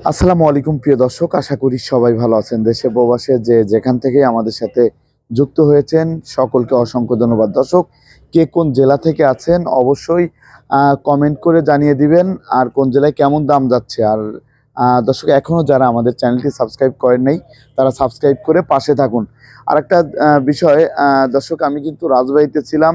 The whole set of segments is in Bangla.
আসসালামু আলাইকুম, প্রিয় দর্শক। আশা করি সবাই ভালো আছেন। দেশে প্রবাসে যে যেখান থেকে আমাদের সাথে যুক্ত হয়েছেন, সকলকে অসংখ্য ধন্যবাদ। দর্শক, কে কোন জেলা থেকে আছেন, অবশ্যই কমেন্ট করে জানিয়ে দিবেন আর কোন জেলায় কেমন দাম যাচ্ছে। আর দর্শক এখনও যারা আমাদের চ্যানেলটি সাবস্ক্রাইব করেন নাই, তারা সাবস্ক্রাইব করে পাশে থাকুন। আর একটা বিষয় দর্শক, আমি কিন্তু রাজবাড়িতে ছিলাম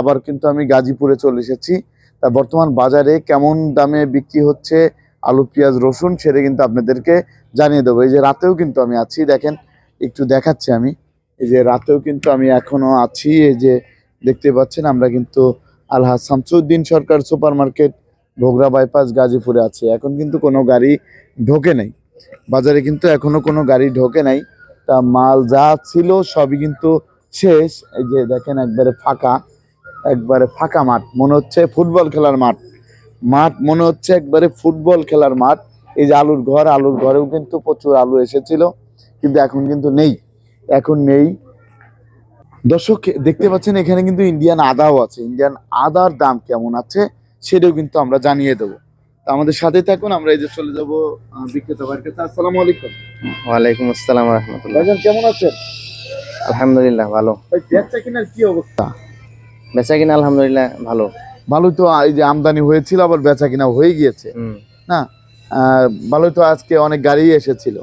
আবার কিন্তু আমি গাজীপুরে চলে এসেছি। তা বর্তমান বাজারে কেমন দামে বিক্রি হচ্ছে আলু, পেঁয়াজ, রসুন সেটা কিন্তু আপনাদেরকে জানিয়ে দেবো। এই যে রাতেও কিন্তু আমি আছি, দেখেন, একটু দেখাচ্ছি আমি। এই যে রাতেও কিন্তু আমি এখনও আছি, এই যে দেখতে পাচ্ছেন, আমরা কিন্তু Alha Shamsuddin Sarkar super market Bhogra bypass, গাজীপুরে আছে। এখন কিন্তু কোনো গাড়ি ঢোকে নাই। বাজারে কিন্তু এখনও কোনো গাড়ি ঢোকে নাই। তা মাল যা ছিল সবই কিন্তু শেষ। এই যে দেখেন, একবারে ফাঁকা একবারে ফাঁকা মাঠ। মনে হচ্ছে ফুটবল খেলার মাঠ। মাঠ মনে হচ্ছে একবারে ফুটবল খেলার মাঠ। এই যে আলুর ঘর আলুর ঘরেও কিন্তু প্রচুর আলু এসেছিল কিন্তু এখন কিন্তু নেই এখন নেই। দর্শক দেখতে পাচ্ছেন এখানে কিন্তু ইন্ডিয়ান আদাও আছে। ইন্ডিয়ান আদার দাম কেমন আছে সেটাও কিন্তু আমরা জানিয়ে দেবো। তা আমাদের সাথে থাকুন আমরা এই যে চলে যাব বিক্রেতা ভাইয়ের কাছে। আসসালামু আলাইকুম। ওয়ালাইকুম আসসালাম রহমতুল্লাহ। কেমন আছেন? আলহামদুলিল্লাহ ভালো। বেচা কিনার কি অবস্থা? বেচা কিনা আলহামদুলিল্লাহ ভালো। ভালোই তো এই যে আমদানি হয়েছিল আবার বেচা কিনা হয়ে গিয়েছে। না? ভালোই তো আজকে অনেক গাড়ি এসেছিল।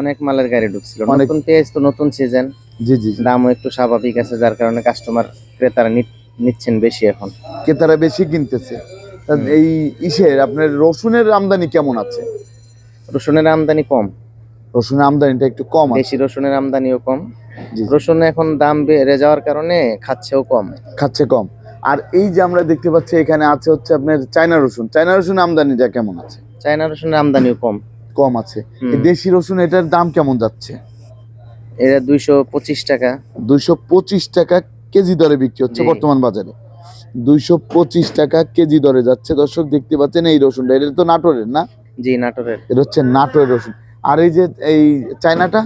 অনেক মালের গাড়ি ঢুকছিল। নতুন পেঁয়াজ তো নতুন সিজন জি জি। দামও একটু স্বাভাবিক আছে যার কারণে কাস্টমার ক্রেতারা নিচ্ছেন বেশি এখন। ক্রেতারা বেশি কিনতেছে। এই ইসের আপনার রসুনের আমদানি কেমন আছে? রসুনের আমদানি কম। রসুনের আমদানিটা একটু কম বেশি রসুনের আমদানিও কম। রসুন এখন দাম বেড়ে যাওয়ার কারণে খাচ্ছেও কম। খাচ্ছে কম। আর এই যে আমরা দেখতে পাচ্ছি এখানে আছে হচ্ছে আপনার চায়না রসুন। চায়না রসুন আমদানিটা কেমন আছে? চায়না রসুনের আমদানিও কম। কম আছে। দেশি রসুন এটার দাম কেমন যাচ্ছে? এটা দুইশো পঁচিশ টাকা। দুইশো পঁচিশ টাকা কেজি দরে বিক্রি হচ্ছে বর্তমান বাজারে। দুইশো পঁচিশ টাকা কেজি দরে যাচ্ছে। দর্শক দেখতে পাচ্ছেন এই রসুনটা। এটা তো নাটোরের না? জি নাটোরের। এটা হচ্ছে নাটোরের রসুন। আর এই যে এই চায়নাটা?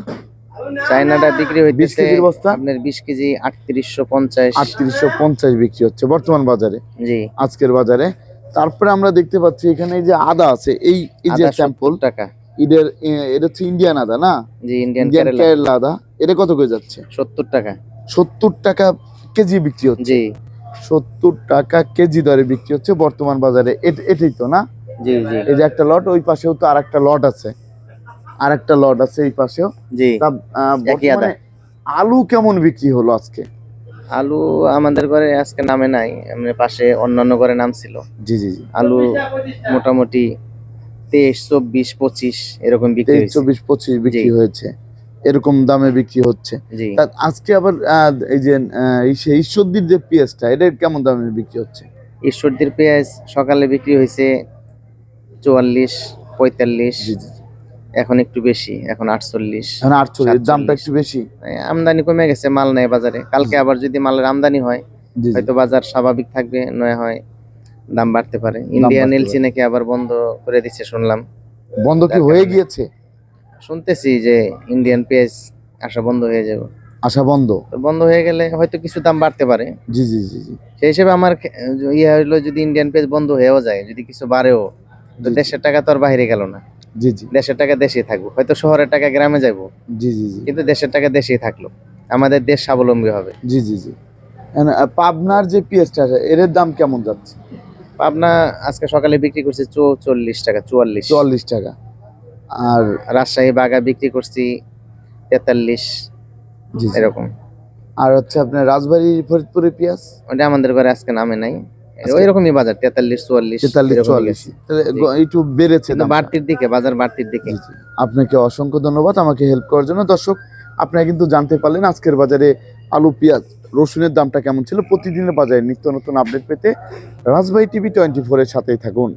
চায়নাটা বিক্রি বিশ হইতেছে কেজির বস্তা? আপনার বিশ কেজি আটত্রিশশো পঞ্চাশ। আটত্রিশশো পঞ্চাশ বিক্রি হচ্ছে বর্তমান বাজারে জি। আজকের বাজারে। তারপরে আমরা দেখতে পাচ্ছি এখানে এই যে আদা আছে এই এই যে স্যাম্পল টাকা। এদের এ- এটা হচ্ছে ইন্ডিয়ান আদা না? জি ইন্ডিয়ান কেরালা আদা। এটা কত করে যাচ্ছে? সত্তর টাকা। সত্তর টাকা কেজি বিক্রি হচ্ছে। জি। সত্তর টাকা কেজি দরে বিক্রি হচ্ছে বর্তমান বাজারে। এটাই তো না? জি জি। এই যে একটা লট ওই পাশেও তো আর একটা লট আছে। আর একটা লট আছে এই পাশেও। জি। আলু কেমন বিক্রি হলো আজকে? আলু আমাদের ঘরে আজকে নামে নাই এমনি পাশে অন্যান্য ঘরে নাম ছিল জি জি জি। আলু মোটামুটি তেইশ চব্বিশ পঁচিশ এরকম বিক্রি চব্বিশ পঁচিশ বিক্রি হয়েছে। এরকম দামে বিক্রি হচ্ছে। জি। আজকে আবার এই যে ঈশ্বরদীর যে পেঁয়াজটা এটা কেমন দামে বিক্রি হচ্ছে? ঈশ্বরদীর পেঁয়াজ সকালে বিক্রি হয়েছে চুয়াল্লিশ পঁয়তাল্লিশ। এখন একটু বেশি এখন আটচল্লিশ এখন আটচল্লিশ দামটা একটু বেশি। আমদানি কমে গেছে মাল নেই বাজারে। কালকে আবার যদি মালের আমদানি হয়। হয়তো বাজার স্বাভাবিক থাকবে নয় হয় দাম বাড়তে পারে। ইন্ডিয়ান এলসি নাকি আবার বন্ধ করে দিচ্ছে শুনলাম। বন্ধ কি হয়ে গিয়েছে? শুনতেছি যে ইন্ডিয়ান পেঁয়াজ আসা বন্ধ হয়ে যাবে। আশা বন্ধ। বন্ধ হয়ে গেলে হয়তো কিছু দাম বাড়তে পারে। জি জি জি জি। সেই হিসেবে আমার ইয়ে হইল যদি ইন্ডিয়ান পেঁয়াজ বন্ধ হয়েও যায় যদি কিছু বাড়েও তো। দেশের টাকা তো আর বাইরে গেল না। জি জি। দেশের টাকা দেশেই থাকব। হয়তো শহরের টাকা গ্রামে যাব জি জি জি। কিন্তু দেশের টাকা দেশেই থাকল। আমাদের দেশ স্বাবলম্বী হবে। জি জি জি। এখন, পাবনার যে পেঁয়াজটা আছে এর দাম কেমন যাচ্ছে? পাবনা আজকে সকালে বিক্রি করছে চৌচল্লিশ টাকা চুয়াল্লিশ। চুয়াল্লিশ টাকা। আর রাজশাহী বাগা বিক্রি করছি তেতাল্লিশ। এরকম। আর হচ্ছে আপনার রাজবাড়ি ফরিদপুরের পেঁয়াজ? ওটা আমাদের ঘরে আজকে নামে নাই। আজকে- ওই রকমই বাজার তেতাল্লিশ চুয়াল্লিশ তেতাল্লিশ চুয়াল্লিশ। একটু বেড়েছে বাড়তির দিকে বাজার বাড়তির দিকে। আপনাকে অসংখ্য ধন্যবাদ আমাকে হেল্প করার জন্য। দর্শক আপনারা কিন্তু জানতে পারলেন আজকের বাজারে আলু পেঁয়াজ রসুনের দামটা কেমন ছিল। প্রতিদিনের বাজারে নিত্য নতুন আপডেট পেতে রাজবাহী টিভি টোয়েন্টি ফোরের সাথেই থাকুন।